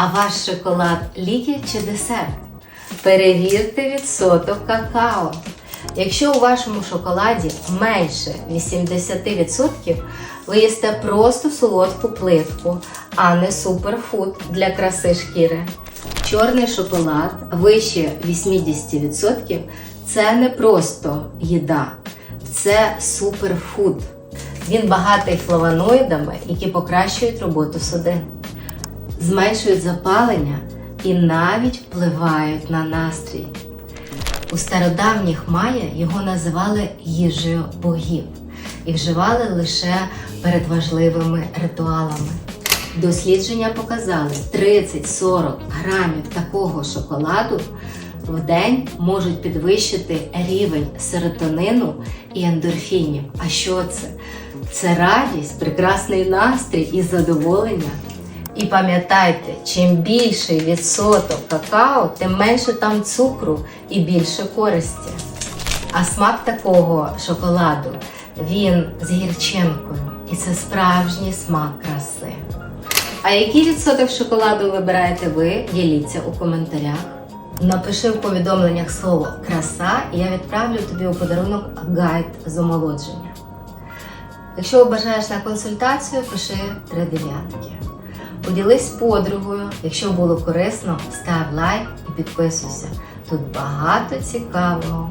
А ваш шоколад ліки чи десерт? Перевірте відсоток какао. Якщо у вашому шоколаді менше 80%, ви їсте просто солодку плитку, а не суперфуд для краси шкіри. Чорний шоколад вище 80% це не просто їда, це суперфуд. Він багатий флавоноїдами, які покращують роботу судин, зменшують запалення і навіть впливають на настрій. У стародавніх майя його називали їжею богів і вживали лише перед важливими ритуалами. Дослідження показали, 30-40 грамів такого шоколаду в день можуть підвищити рівень серотонину і ендорфінів. А що це? Це радість, прекрасний настрій і задоволення. І пам'ятайте, чим більший відсоток какао, тим менше там цукру і більше користі. А смак такого шоколаду він з гірчинкою, і це справжній смак краси. А який відсоток шоколаду вибираєте ви? Діліться у коментарях. Напиши в повідомленнях слово краса, і я відправлю тобі у подарунок гайд з омолодження. Якщо бажаєш на консультацію, пиши три дев'ятки. Поділись з подругою. Якщо було корисно, став лайк і підписуйся. Тут багато цікавого.